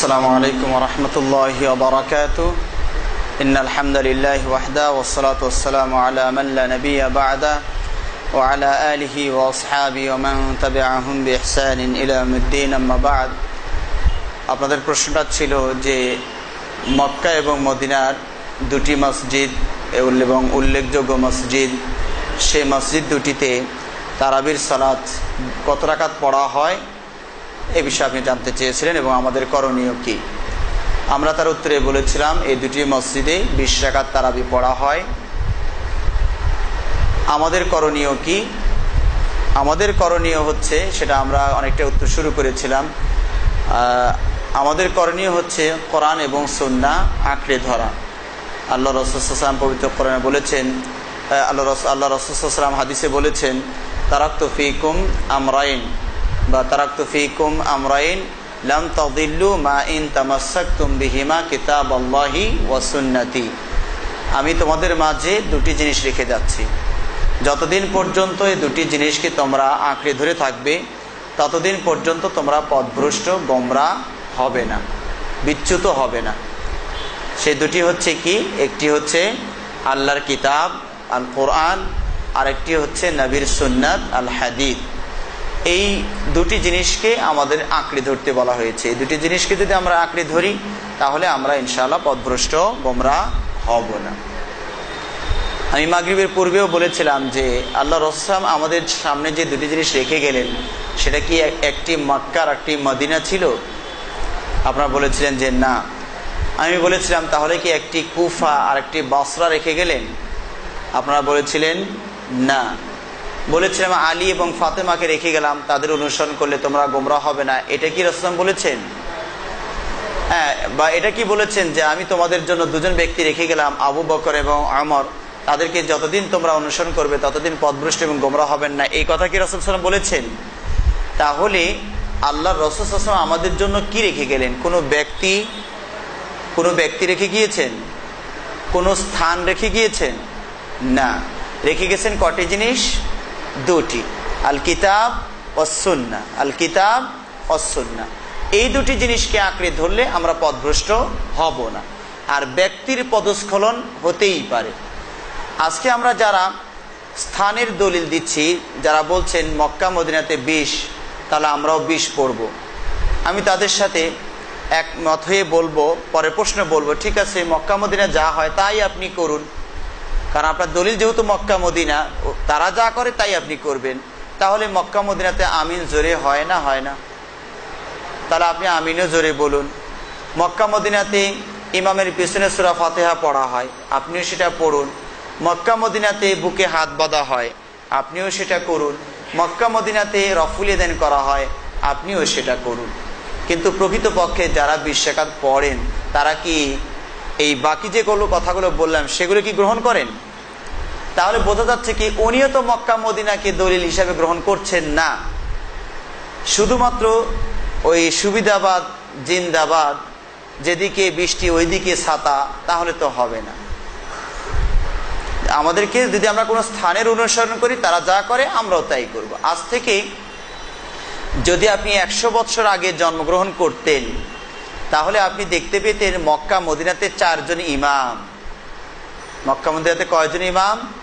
السلام عليكم ورحمة الله وبركاته إن الحمد لله وحده والصلاة والسلام على من لا نبي بعده وعلى آله وأصحابه ومن تبعهم بإحسان إلى يوم الدين أما بعد আপনাদের প্রশ্নটা ছিল যে মক্কা এবং মদিনার দুটি মসজিদ এবং উল্লেখযোগ্য মসজিদ সেই মসজিদ দুটিতে তারাবির সালাত কত রাকাত পড়া হয় এ বিষয়ে আপনি জানতে চেয়েছিলেন এবং আমাদের করণীয় কি? আমরা তার উত্তরে বলেছিলাম, এই দুটি মসজিদে বিশ রাকাত তারাবি পড়া হয়। আমাদের করণীয় কি? আমাদের করণীয় হচ্ছে, সেটা আমরা অনেকটা উত্তর শুরু করেছিলাম আমাদের করণীয় হচ্ছে কোরআন এবং সন্না আঁকড়ে ধরা। আল্লাহ রসুলাম পবিত্র কোরআনে বলেছেন আল্লাহ রস আল্লাহ রসুলাম হাদিসে বলেছেন, তারাক্ত ফিকুম আমরাইন। বা আমরাইন মা ইন আমি তোমাদের মাঝে দুটি জিনিস রেখে যাচ্ছি। যতদিন পর্যন্ত এই দুটি জিনিসকে তোমরা আঁকড়ে ধরে থাকবে, ততদিন পর্যন্ত তোমরা পথভ্রষ্ট গোমরা হবে না, বিচ্যুত হবে না। সে দুটি হচ্ছে কি? একটি হচ্ছে আল্লাহর কিতাব আল কোরআন আরেকটি হচ্ছে নবীর সুন্নাত আল হাদিদ এই দুটি জিনিসকে আমাদের আঁকড়ে ধরতে বলা হয়েছে। এই দুটি জিনিসকে যদি আমরা আঁকড়ে ধরি, তাহলে আমরা ইনশাআল্লাহ পথভ্রষ্ট গোমরা হব না। আমি মাগরিবের পূর্বেও বলেছিলাম যে আল্লাহ রসলাম আমাদের সামনে যে দুটি জিনিস রেখে গেলেন, সেটা কি এক- একটি মক্কার একটি মদিনা ছিল? আপনারা বলেছিলেন যে না। আমি বলেছিলাম, তাহলে কি একটি কুফা আর একটি বসরা রেখে গেলেন? আপনারা বলেছিলেন না। বলেছিলাম, আলী এবং ফাতেমাকে রেখে গেলাম, তাদের অনুসরণ করলে তোমরা গোমরা হবে না। এটা কি রসলাম বলেছেন? হ্যাঁ বা এটা কি বলেছেন যে আমি তোমাদের জন্য দুজন ব্যক্তি রেখে গেলাম, আবু বকর এবং আমর। তাদেরকে যতদিন তোমরা অনুসরণ করবে, ততদিন পদভ্রষ্ট এবং গোমরা হবেন না। এই কথা কি রসুল সাল্লাম বলেছেন? তাহলে আল্লাহ রসুল সাল্লাম আমাদের জন্য কি রেখে গেলেন? কোনো ব্যক্তি কোনো ব্যক্তি রেখে গিয়েছেন? কোনো স্থান রেখে গিয়েছেন? না। রেখে গেছেন কটি জিনিস? দুটি। আল কিতাব অসন্না আল কিতাব অসন্না এই দুটি জিনিসকে আঁকড়ে ধরলে আমরা পথভ্রষ্ট হব না। আর ব্যক্তির পদস্খলন হতেই পারে। আজকে আমরা যারা স্থানের দলিল দিচ্ছি, যারা বলছেন মক্কা, মদিনাতে বিষ, তাহলে আমরাও বিষ পড়ব। আমি তাদের সাথে একমত হয়ে বলব পরে প্রশ্ন বলব, ঠিক আছে, মক্কা, মদিনা যা হয় তাই আপনি করুন। কারণ আপনার দলিল যেহেতু মক্কা, মদিনা তারা যা করে তাই আপনি করবেন। তাহলে মক্কা, মদিনাতে আমিন জোরে হয় না হয় না? তাহলে আপনি আমিনও জোরে বলুন। মক্কা, মদিনাতে ইমামের পিছনে সুরা ফাতেহা পড়া হয়, আপনিও সেটা পড়ুন। মক্কা, মদিনাতে বুকে হাত বাঁধা হয়, আপনিও সেটা করুন। মক্কা, মদিনাতে রফুলে দেন করা হয়, আপনিও সেটা করুন। কিন্তু প্রকৃতপক্ষে যারা বিশ্বাকাত পড়েন, তারা কি এই বাকি যেগুলো কথাগুলো বললাম, সেগুলো কি গ্রহণ করেন? তাহলে বোঝা যাচ্ছে কি উনিও তো মক্কা মদিনাকে দলিল হিসাবে গ্রহণ করছেন না। শুধুমাত্র ওই সুবিধাবাদ, জিন্দাবাদ, যেদিকে বৃষ্টি ওইদিকে ছাতা, তাহলে তো হবে না। আমাদেরকে যদি আমরা কোনো স্থানের অনুসরণ করি, তারা যা করে, আমরাও তাই করব। আজ থেকে যদি আপনি একশো বছর আগে জন্মগ্রহণ করতেন তাহলে আপনি দেখতে পেতেন মক্কা, মদিনাতে চারজন ইমাম। মক্কা, মদিনাতে কয়জন ইমাম?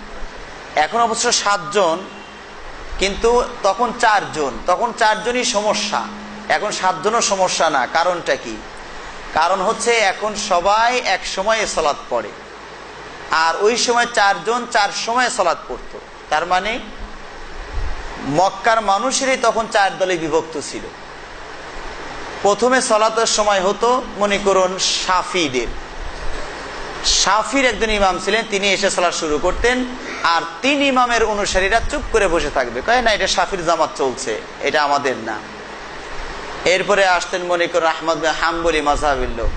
এখন অবশ্য সাতজন, কিন্তু তখন চারজন। তখন চারজনই সমস্যা। এখন সাতজনও সমস্যা না। কারণটা কি? কারণ হচ্ছে এখন সবাই এক সময় সলাৎ পড়ে। আর ওই সময় চারজন চার সময় সলাৎ পড়তো। তার মানে মক্কার মানুষেরই তখন চার দলে বিভক্ত ছিল। প্রথমে সলাতের সময় হতো, মনে করুন, সাফিদের। সাফির একজন ইমাম ছিলেন, তিনি এসে সলাৎ শুরু করতেন, আর তিন ইমামের অনুসারীরা চুপ করে বসে থাকবে। কয়, না, এটা সাফির জামাত চলছে, এটা আমাদের না। এরপরে আসতেন, মনে করুন, আহমদ হাম্বলি মাঝহাবের লোক।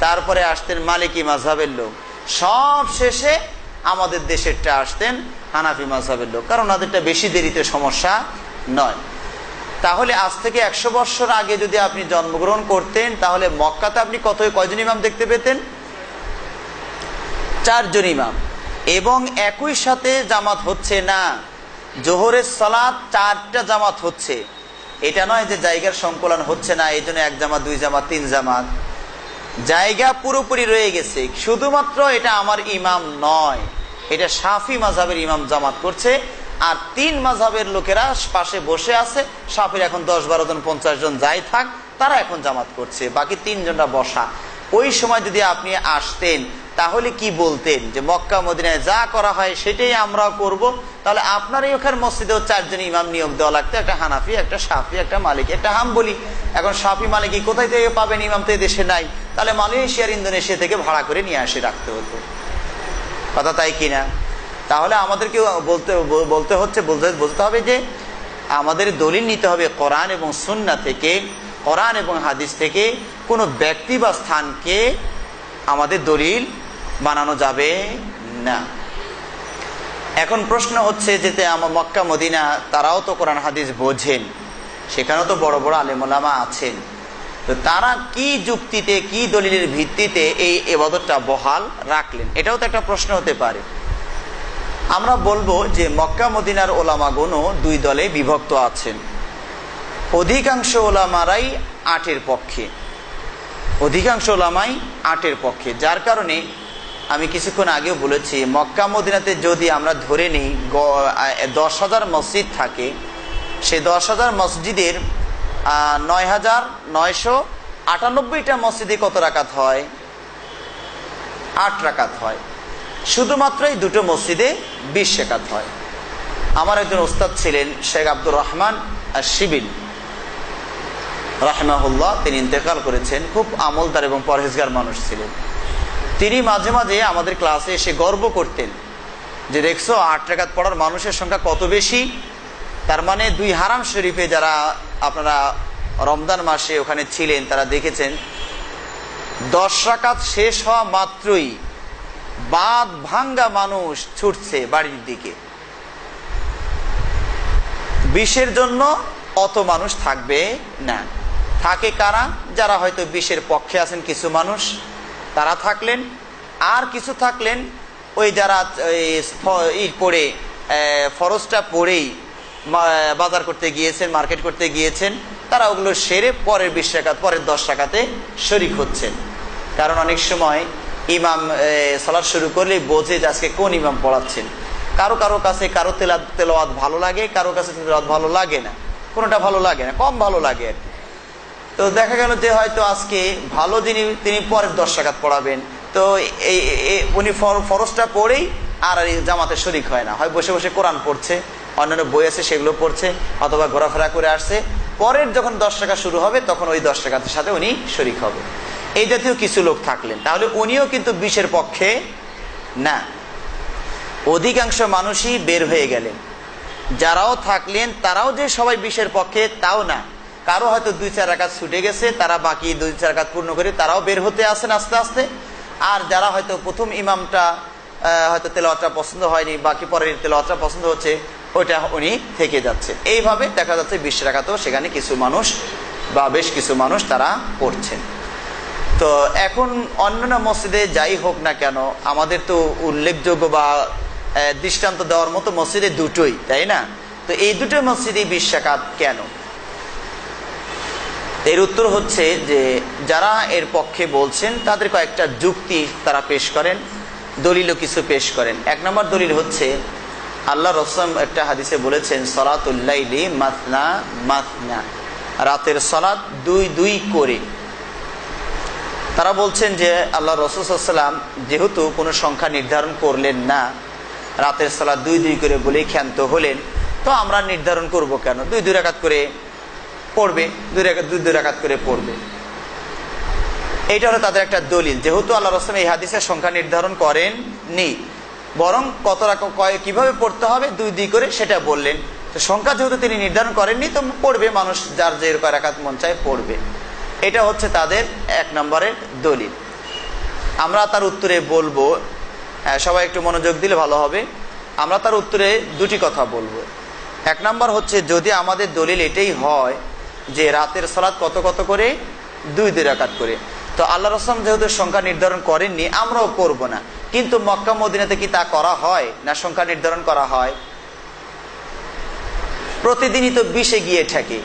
তারপরে আসতেন, মালিকি মাঝহাবের লোক। সব শেষে আমাদের দেশেরটা আসতেন হানাফি মাঝহাবের লোক। কারণ ওনাদেরটা বেশি দেরিতে সমস্যা নয়। তাহলে আজ থেকে একশো বছর আগে যদি আপনি জন্মগ্রহণ করতেন, তাহলে মক্কাতে আপনি কত কয়জন ইমাম দেখতে পেতেন? চারজন ইমাম। এবং একই সাথে জামাত হচ্ছে না, জোহরের সালাত চারটা জামাত হচ্ছে। এটা নয় যে জায়গার সংকলন হচ্ছে না, এই জন্য এক জামাত, দুই জামাত, তিন জামাত। জায়গা পুরোপুরি রয়ে গেছে, শুধুমাত্র এটা আমার ইমাম নয়, এটা সাফি মাঝাবের ইমাম জামাত করছে। আর তিন মাঝাবের লোকেরা পাশে বসে আছে। সাফির এখন দশ বারো জন, পঞ্চাশ জন যাই থাক, তারা এখন জামাত করছে, বাকি তিনজনরা বসা। ওই সময় যদি আপনি আসতেন, তাহলে কি বলতেন? যে মক্কা, মদিনায় যা করা হয় সেটাই আমরা করব। তাহলে আপনার ওখানে মসজিদেও চারজন ইমাম নিয়োগ দেওয়া লাগতো, একটা হানাফি, একটা সাফি একটা মালিক, একটা হাম বলি এখন সাফি মালিকি কোথায় থেকে পাবেন ইমাম তো দেশে নাই। তাহলে মালয়েশিয়ার ইন্দোনেশিয়া থেকে ভাড়া করে নিয়ে আসে রাখতে হতো। কথা তাই কিনা? তাহলে আমাদেরকে বলতে বলতে হচ্ছে, বলতে হবে যে আমাদের দলিল নিতে হবে কোরআন এবং সুন্না থেকে, কোরআন এবং হাদিস থেকে কোনো ব্যক্তি বা স্থানকে আমাদের দলিল বানানো যাবে না। এখন প্রশ্ন হচ্ছে যেতে আমার মক্কা, মদিনা, তারাও তো কোরআন, হাদিস বোঝেন, সেখানেও তো বড় বড় আলেমোলামা আছেন। তো তারা কি যুক্তিতে, কি দলিলের ভিত্তিতে এই এবাদতটা বহাল রাখলেন? এটাও তো একটা প্রশ্ন হতে পারে। আমরা বলব যে মক্কা মদিনার ওলামাগণও দুই দলে বিভক্ত আছেন। অধিকাংশ ওলামারাই আটের পক্ষে। অধিকাংশ ওলামাই আটের পক্ষে। যার কারণে আমি কিছুক্ষণ আগেও বলেছি, মক্কা মদিনাতে যদি আমরা ধরে নিই দশ হাজার মসজিদ থাকে, সে দশ হাজার মসজিদের নয় হাজার নয়শো আটানব্বইটা মসজিদে কত রাকাত হয়? আট রাকাত হয়। শুধুমাত্র এই দুটো মসজিদে বিশ রেখাত হয়। আমার একজন ওস্তাদ ছিলেন শেখ আব্দুর রহমান আর শিবিল রাহমাহুল্লাহ, তিনি ইন্তেকাল করেছেন। খুব আমলদার এবং পরহেজগার মানুষ ছিলেন। তিনি মাঝে মাঝে আমাদের ক্লাসে এসে গর্ব করতেন যে, দেখছ, আট রেখাত পড়ার মানুষের সংখ্যা কত বেশি? তার মানে দুই হারাম শরীফে যারা আপনারা রমজান মাসে ওখানে ছিলেন, তারা দেখেছেন, দশ রাকাত শেষ হওয়া মাত্রই বাদ ভাঙ্গা মানুষ ছুটছে বাড়ির দিকে। বিষের জন্য অত মানুষ থাকবে না। থাকে কারা? যারা হয়তো বিষের পক্ষে আছেন কিছু মানুষ, তারা থাকলেন। আর কিছু থাকলেন, ওই যারা ই পড়ে ফরজটা পড়েই বাজার করতে গিয়েছেন, মার্কেট করতে গিয়েছেন, তারা ওগুলো সেরে পরের বিশ টাকাত পরের দশ টাকাতে শরিক হচ্ছেন। কারণ অনেক সময় ইমাম সলাদ শুরু করলে বোঝে যে আজকে কোন ইমাম পড়াচ্ছেন। কারও কারও কাছে কারও তেলা তেলাওয়াত ভালো লাগে, কারও কাছে তেলাওয়াত ভালো লাগে না। কোনোটা ভালো লাগে না? কম ভালো লাগে আর তো দেখা গেল যে হয়তো আজকে ভালো যিনি, তিনি পরের দশ টাকাত পড়াবেন। তো এই উনি ফরজটা পড়েই আর জামাতে শরিক হয় না। হয় বসে বসে কোরআন পড়ছে, অন্যান্য বই আছে সেগুলো পড়ছে, অথবা ঘোরাফেরা করে আসছে। পরের যখন দশ টাকা শুরু হবে, তখন ওই দশ টাকার সাথে উনি শরিক হবে। এই জাতীয় কিছু লোক থাকলেন। তাহলে উনিও কিন্তু বিষের পক্ষে না। অধিকাংশ মানুষই বের হয়ে গেলেন। যারাও থাকলেন, তারাও যে সবাই বিষের পক্ষে, তাও না। কারও হয়তো দুই, চার রাকাত ছুটে গেছে, তারা বাকি দুই, চার রাকাত পূর্ণ করে তারাও বের হতে আসেন আস্তে আস্তে। আর যারা হয়তো প্রথম ইমামটা হয়তো তেলাওয়াতটা পছন্দ হয়নি, বাকি পরের তেলাওয়াতটা পছন্দ হচ্ছে, ওইটা উনি থেকে যাচ্ছে। এইভাবে দেখা যাচ্ছে বিশ রাকাতেও সেখানে কিছু মানুষ বা বেশ কিছু মানুষ তারা পড়ছেন। তো এখন অন্যান্য মসজিদে যাই হোক না কেন, আমাদের তো উল্লেখযোগ্য বা দৃষ্টান্ত দেওয়ার মতো মসজিদে দুটোই, তাই না? তো এই দুটো মসজিদে বিশ্বাকাত কেন? এর উত্তর হচ্ছে যে, যারা এর পক্ষে বলছেন, তাদের কয়েকটা যুক্তি তারা পেশ করেন, দলিলও কিছু পেশ করেন। এক নম্বর দলিল হচ্ছে, আল্লাহ রসম একটা হাদিসে বলেছেন সলাতুল্লাইলি মাতনা মাতনা। রাতের সলাৎ দুই দুই করে। তারা বলছেন যে আল্লাহ রসুলাম যেহেতু কোনো সংখ্যা নির্ধারণ করলেন না, রাতের সালা দুই দুই করে বলেই ক্ষান্ত হলেন, তো আমরা নির্ধারণ করব কেন? দুই দুই রাকাত করে পড়বে, দুই রাকাত দুই দুই রাকাত করে পড়বে। এইটা হলো তাদের একটা দলিল। যেহেতু আল্লাহ রসলাম এই হাদিসের সংখ্যা নির্ধারণ করেন নি বরং কত রাখা কয় কীভাবে পড়তে হবে, দুই দুই করে সেটা বললেন। তো সংখ্যা যেহেতু তিনি নির্ধারণ করেননি, তো পড়বে মানুষ যার যে কয় রাকাত মন চায় পড়বে। এটা হচ্ছে তাদের এক নম্বরের দলিল। আমরা তার উত্তরে বলব হ্যাঁ, সবাই একটু মনোযোগ দিলে ভালো হবে। আমরা তার উত্তরে দুটি কথা বলব। এক নম্বর হচ্ছে যদি আমাদের দলিল এটাই হয় যে রাতের সালাদ কত কত করে? দুই দুই রাকাত করে। তো আল্লাহ রসলাম যেহেতু সংখ্যা নির্ধারণ করেননি আমরাও করব না। কিন্তু মক্কা মদিনাতে কি তা করা হয় না সংখ্যা নির্ধারণ করা হয়? প্রতিদিনই তো বিশে গিয়ে ঠেকে।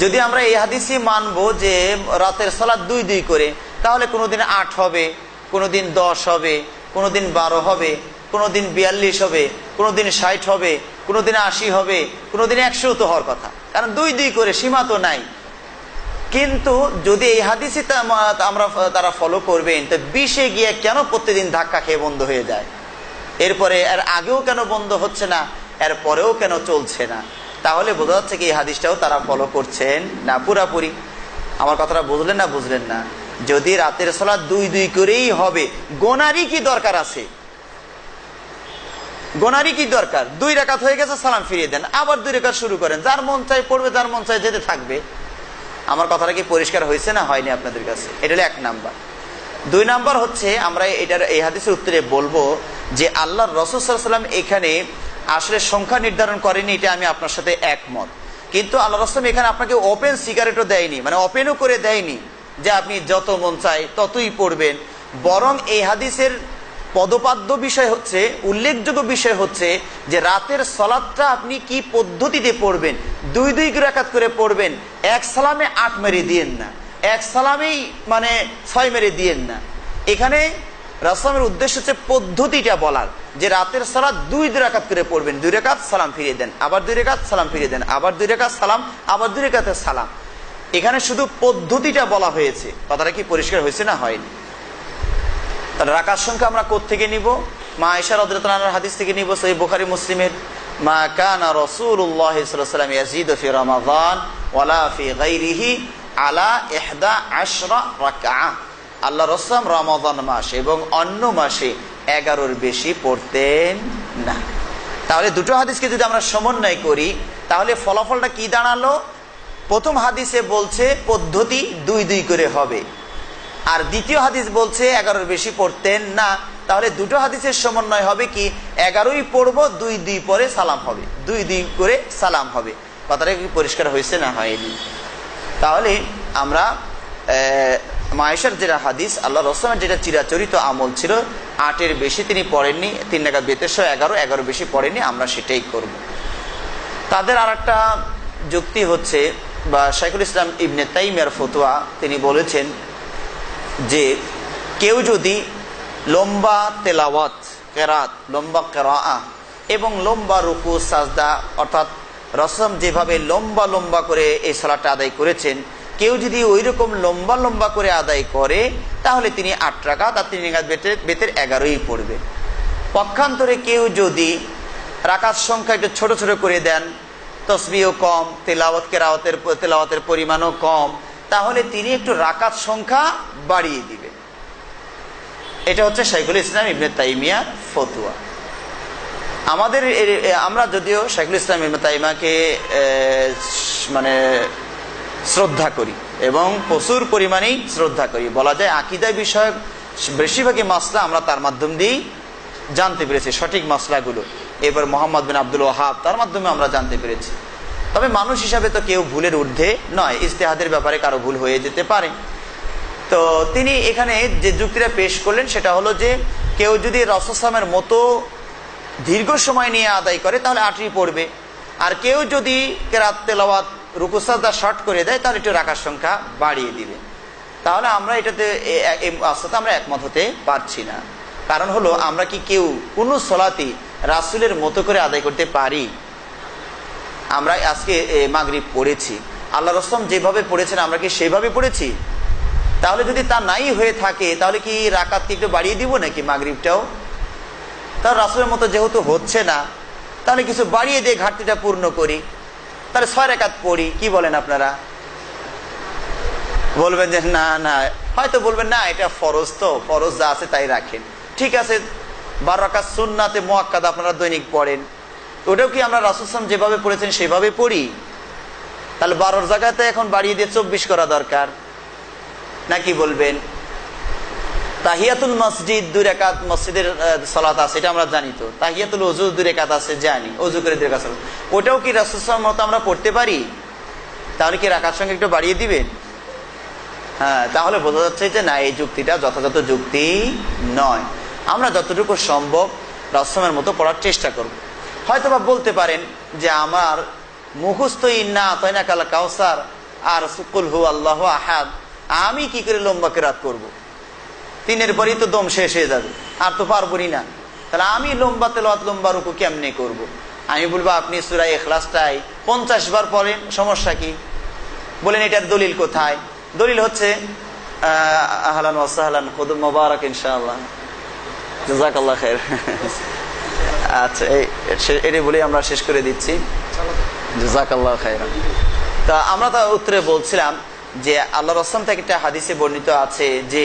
যদি আমরা এই হাদিসই মানবো যে রাতের সালাদ দুই দুই করে, তাহলে কোনোদিন আট হবে, কোনোদিন দশ হবে, কোনোদিন বারো হবে, কোনোদিন বিয়াল্লিশ হবে, কোনোদিন ষাট হবে, কোনোদিন আশি হবে, কোনোদিন একশো তো হওয়ার কথা। কারণ দুই দুই করে সীমা তো নাই। কিন্তু যদি এই হাদিসে আমরা তারা ফলো করবেন, তো বিশে গিয়ে কেন প্রতিদিন ধাক্কা খেয়ে বন্ধ হয়ে যায়? এরপরে এর আগেও কেন বন্ধ হচ্ছে না? এর পরেও কেন চলছে না? তাহলে বোঝা যাচ্ছে কি এই হাদিসটাও তারা ফলো করছেন। না, পুরাপুরি। আমার কথাটা বুঝলেন না বুঝলেন না? যদি রাতের সলা দুই দুই করেই হবে, গোনারই কি দরকার আছে? গোনারই কি দরকার? দুই রেখাত হয়ে গেছে, সালাম ফিরিয়ে দেন। আবার দুই রেখাত শুরু করেন। যার মন চাই পড়বে, যার মন চাই যেতে থাকবে। আমার কথাটা কি পরিষ্কার হয়েছে না হয়নি আপনাদের কাছে? এটা হলো এক নাম্বার। দুই নাম্বার হচ্ছে, আমরা এটার, এই হাদিসের উত্তরে বলব যে আল্লাহ রসুলাম এখানে আসলে সংখ্যা নির্ধারণ করেনি, এটা আমি আপনার সাথে একমত। কিন্তু আল্লাহ রসলাম এখানে আপনাকে ওপেন সিগারেটও দেয়নি মানে ওপেনও করে দেয়নি যে আপনি যত মন চাই ততই পড়বেন। বরং এই হাদিসের পদপাদ্য বিষয় হচ্ছে, উল্লেখযোগ্য বিষয় হচ্ছে যে রাতের সলাদটা আপনি কি পদ্ধতিতে পড়বেন? দুই দুই রাকাত করে পড়বেন, এক সালামে আট মেরে দিয়েন না, এক সালামেই মানে ছয় মেরে দিয়েন না। এখানে রাসলামের উদ্দেশ্য হচ্ছে পদ্ধতিটা বলার। যে রাতের সালাদ দুই দুই রাকাত করে পড়বেন, দুই রেখাত সালাম ফিরিয়ে দেন, আবার দুই রেখাত সালাম ফিরিয়ে দেন, আবার দুই রেখাত সালাম, আবার দুই রেখাতের সালাম। এখানে শুধু পদ্ধতিটা বলা হয়েছে। কথাটা কি পরিষ্কার হয়েছে না হয়নি? রাকাত সংখ্যা আমরা থেকে নিব? মা আয়সা রদরতালার হাদিস থেকে নিব সেই বোখারি, মুসলিমের। মা কানা রসুল্লাহ সাল্লাম ইয়াজিদ ফি রমাদান ওয়ালা ফি গাইরিহি আলা ইহদা আশরা রাকা আল্লাহ রসলাম রমাদান মাস এবং অন্য মাসে এগারোর বেশি পড়তেন না। তাহলে দুটো হাদিসকে যদি আমরা সমন্বয় করি, তাহলে ফলাফলটা কি দাঁড়াল? প্রথম হাদিসে বলছে পদ্ধতি দুই দুই করে হবে। আর দ্বিতীয় হাদিস বলছে এগারোর বেশি পড়তেন না। তাহলে দুটো হাদিসের সমন্বয় হবে কি? এগারোই পড়ব, দুই দুই পরে সালাম হবে। দুই দুই করে সালাম হবে। কথাটা কি পরিষ্কার হয়েছে না হয়নি? তাহলে আমরা মায়েশার যেটা হাদিস আল্লাহ রসলামের যেটা চিরাচরিত আমল ছিল, আটের বেশি তিনি পড়েননি, তিন টাকা বেতেশো এগারো এগারো বেশি পড়েননি, আমরা সেটাই করব। তাদের আর একটা যুক্তি হচ্ছে, বা শাইখুল ইসলাম ইবনে তাইমিয়ার ফতুয়া, তিনি বলেছেন যে, কেউ যদি লম্বা তেলাওয়াত, কেরাত, লম্বা কেরা এবং লম্বা রুকু, সাজদা, অর্থাৎ রসম যেভাবে লম্বা লম্বা করে এই সালাটা আদায় করেছেন কেউ যদি ওই রকম লম্বা লম্বা করে আদায় করে, তাহলে তিনি আট টাকা তার তিন বেতের বেতের এগারোই পড়বে। পক্ষান্তরে কেউ যদি রাকাত সংখ্যা একটু ছোট ছোট করে দেন তসবিও কম, তেলাওয়াত, কেরাওয়াতের, তেলাওয়াতের পরিমাণও কম, তাহলে তিনি একটু রাকাত সংখ্যা বাড়িয়ে দিবে। এটা হচ্ছে শাইখুল ইসলাম ইবনে তাইমিয়া ফতুয়া। আমাদের আমরা যদিও শাইখুল ইসলাম ইবনে তাইমাকে মানে শ্রদ্ধা করি এবং প্রচুর পরিমাণেই শ্রদ্ধা করি। বলা যায় আকিদায় বিষয়ক বেশিরভাগই মাসলা আমরা তার মাধ্যম দিয়েই জানতে পেরেছি, সঠিক মাসলাগুলো। এবার মোহাম্মদ বিন আব্দুল ওহাব তার মাধ্যমে আমরা জানতে পেরেছি। তবে মানুষ হিসাবে তো কেউ ভুলের ঊর্ধ্বে নয়, ইস্তেহাদের ব্যাপারে কারও ভুল হয়ে যেতে পারে। তো তিনি এখানে যে যুক্তিটা পেশ করলেন সেটা হলো যে, কেউ যদি রসসামের মতো দীর্ঘ সময় নিয়ে আদায় করে তাহলে আটই পড়বে। আর কেউ যদি কেরাত তেলাওয়াত রুকুসাদা শর্ট করে দেয়, তাহলে একটু রাখার সংখ্যা বাড়িয়ে দিবে। তাহলে আমরা এটাতে আস্তে আমরা একমত হতে পারছি না। কারণ হলো, আমরা কি কেউ কোনো সলাতি রাসুলের মতো করে আদায় করতে পারি? আমরা আজকে মাগরিব পড়েছি। আল্লাহ রসলাম যেভাবে পড়েছেন, আমরা কি সেভাবে পড়েছি? তাহলে যদি তা নাই হয়ে থাকে, তাহলে কি রাকাতকে একটু বাড়িয়ে দিব নাকি মাগরিবটাও? তার রাসুলের মতো যেহেতু হচ্ছে না, তাহলে কিছু বাড়িয়ে দিয়ে ঘাটতিটা পূর্ণ করি। তাহলে ছয় রেখাত পড়ি, কি বলেন আপনারা? বলবেন যে না না। হয়তো বলবেন, না, এটা ফরজ তো, ফরজ যা আছে তাই রাখেন। ঠিক আছে, বারো রাকাত সুন্নাতে মোয়াক্কাদ আপনারা দৈনিক পড়েন। ওটাও কি আমরা রাসুসাম যেভাবে পড়েছেন সেভাবে পড়ি? তাহলে বারোর জায়গাতে এখন বাড়িয়ে দিয়ে চব্বিশ করা দরকার। নাকি বলবেন? তাহিয়াতুল মসজিদ দুই রেখাত মসজিদের সলাত আছে, এটা আমরা জানি তো। তাহিয়াতুল অজু দুই রেখাত আছে, জানি অজু করে দুই রেখাত ওটাও কি রাসুসাম মতো আমরা পড়তে পারি? তাহলে কি রাখার সঙ্গে একটু বাড়িয়ে দিবেন? হ্যাঁ তাহলে বোঝা যাচ্ছে যে না, এই যুক্তিটা যথাযথ যুক্তি নয়। আমরা যতটুকু সম্ভব রসমের মতো পড়ার চেষ্টা করব। হয়তো বা বলতে পারেন যে আমার মুখস্থ ইন্না তৈনা কালা কাউসার, আর সুকুল হু আল্লাহ আহাদ, আমি কি করে লম্বা কেরাত করব। তিনের পরই তো দম শেষ হয়ে যাবে, আর তো পারবই না। তাহলে আমি লম্বা তেলাওয়াত, লম্বা রুকু কেমনে করব। আমি বলব, আপনি সুরাই এখলাসটাই পঞ্চাশ বার পড়েন, সমস্যা কি? বলেন, এটার দলিল কোথায়? দলিল হচ্ছে আহলান ওয়াসাহলান খুদুম মোবারক ইনশাআল্লাহ। জাজাকাল্লাহ খের আচ্ছা এটি বলে আমরা শেষ করে দিচ্ছি। খের তা আমরা তো উত্তরে বলছিলাম যে আল্লাহ রসলাম থেকে একটা হাদিসে বর্ণিত আছে যে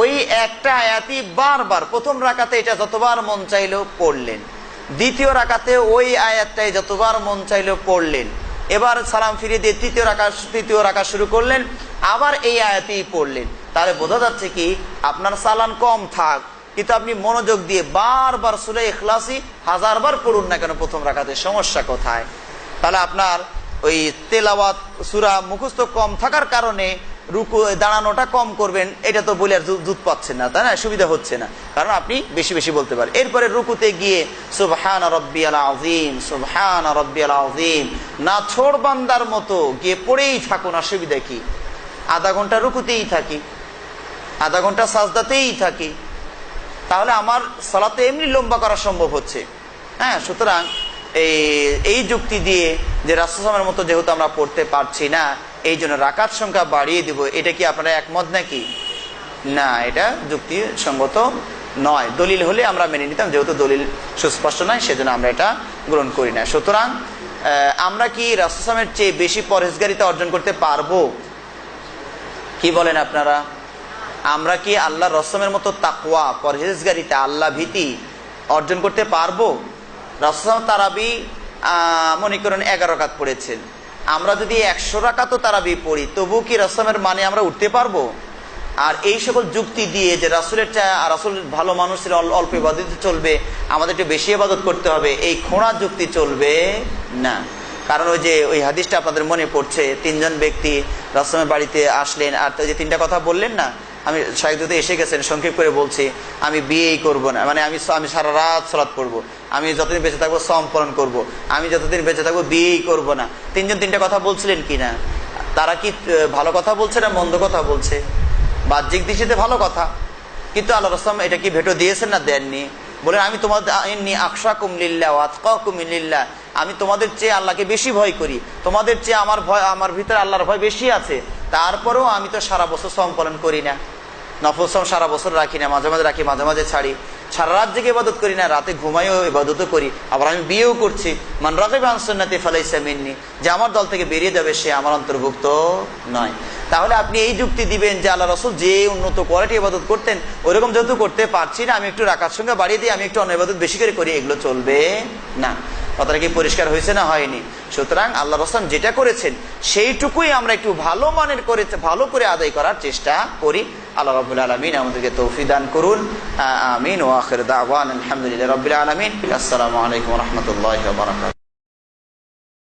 ওই একটা আয়াতি বারবার প্রথম রাকাতে এটা যতবার মন চাইলেও পড়লেন, দ্বিতীয় রাকাতে ওই আয়াতটাই যতবার মন চাইলেও পড়লেন, এবার সালাম ফিরিয়ে দিয়ে তৃতীয় রাখা তৃতীয় রাখা শুরু করলেন, আবার এই আয়াতেই পড়লেন। তাহলে বোঝা যাচ্ছে কি, আপনার সালান কম থাক, কিন্তু আপনি মনোযোগ দিয়ে বারবার সুরে এখলাসি হাজারবার পড়ুন না কেন প্রথম রাখাতে সমস্যা কোথায়? তাহলে আপনার ওই তেলাওয়াত সুরা মুখস্থ কম থাকার কারণে রুকু দাঁড়ানোটা কম করবেন, এটা তো বলে আর দুধ পাচ্ছেন না, তাই না? সুবিধা হচ্ছে না। কারণ আপনি বেশি বেশি বলতে পারেন। এরপরে রুকুতে গিয়ে, সুবহান রব্বি আল আজিম সুবহান রব্বি আল আজিম না ছোড় বান্দার মতো গিয়ে পড়েই থাকুন, অসুবিধা কি? আধা ঘণ্টা রুকুতেই থাকি, আধা ঘণ্টা সাজদাতেই থাকি, তাহলে আমার সালাতে এমনি লম্বা করা সম্ভব হচ্ছে। হ্যাঁ সুতরাং এই এই যুক্তি দিয়ে যে রাষ্ট্রসমের মতো যেহেতু আমরা পড়তে পারছি না এই জন্য রাকাত সংখ্যা বাড়িয়ে দিব, এটা কি আপনারা একমত নাকি? না, এটা যুক্তি সঙ্গত নয়। দলিল হলে আমরা মেনে নিতাম, যেহেতু দলিল সুস্পষ্ট নয়, সেজন্য আমরা এটা গ্রহণ করি না। সুতরাং আমরা কি রাষ্ট্রসমের চেয়ে বেশি পরহেজগারিতা অর্জন করতে পারব? কি বলেন আপনারা? আমরা কি আল্লাহ রসমের মতো তাকুয়া পরহেজগারিতা, আল্লাহ ভীতি অর্জন করতে পারব? রসম তারাবি মনে করেন এগারো রাকাত পড়েছেন। আমরা যদি একশো রাকাতও তারাবি পড়ি তবু কি রসমের মানে আমরা উঠতে পারব? আর এই সকল যুক্তি দিয়ে যে রাসুলের চা রাসুল ভালো মানুষের অল্প ইবাদত চলবে, আমাদের একটু বেশি ইবাদত করতে হবে, এই খোঁড়া যুক্তি চলবে না। কারণ ওই যে, ওই হাদিসটা আপনাদের মনে পড়ছে, তিনজন ব্যক্তি রাসমের বাড়িতে আসলেন, আর যে তিনটা কথা বললেন না আমি শাহিদুতে এসে গেছেন, সংক্ষেপ করে বলছি, আমি বিয়েই করব না। মানে আমি আমি সারা রাত সলাৎ পড়ব। আমি যতদিন বেঁচে থাকব সম পালন করব। আমি যতদিন বেঁচে থাকব, বিয়েই করব না। তিনজন তিনটা কথা বলছিলেন কি না? তারা কি ভালো কথা বলছে না মন্দ কথা বলছে? বাহ্যিক দৃষ্টিতে ভালো কথা। কিন্তু আল্লাহ রসলাম এটা কি ভেটো দিয়েছেন না দেননি? বলেন, আমি তোমাদের আকশা কুমলিল্লা আতকা কুমিল্লা আমি তোমাদের চেয়ে আল্লাহকে বেশি ভয় করি। তোমাদের চেয়ে আমার ভয়, আমার ভিতরে আল্লাহর ভয় বেশি আছে। তারপরেও আমি তো সারা বছর সম পালন করি না। নফল সম সারা বছর রাখি না, মাঝে মাঝে রাখি, মাঝে মাঝে ছাড়ি। সারা রাত জেগে ইবাদত করি না, রাতে ঘুমাইও ইবাদতও করি। আবার আমি বিয়েও করছি। মান রাগে বানসন্নাতে ফেলাইসা মিননি। যে আমার দল থেকে বেরিয়ে যাবে, সে আমার অন্তর্ভুক্ত নয়। তাহলে আপনি এই যুক্তি দিবেন যে আল্লাহ রসুল যে উন্নত কোয়ালিটি ইবাদত করতেন, ওইরকম যেহেতু করতে পারছি না, আমি একটু রাখার সঙ্গে বাড়িয়ে দিই আমি একটু অন্য ইবাদত বেশি করে করি, এগুলো চলবে না। কথাটা কি পরিষ্কার হয়েছে না হয়নি? সুতরাং আল্লাহ রসলাম যেটা করেছেন, সেইটুকুই আমরা একটু ভালো মানের করে, ভালো করে আদায় করার চেষ্টা করি। আল্লাহ রবুল্লা আলমিন আমাদেরকে তৌফিদান করুন। আমিন। ও আখের দাওয়ান আলহামদুলিল্লাহ রবিল আলমিন। আসসালামু আলাইকুম রহমতুল্লাহ বারকাত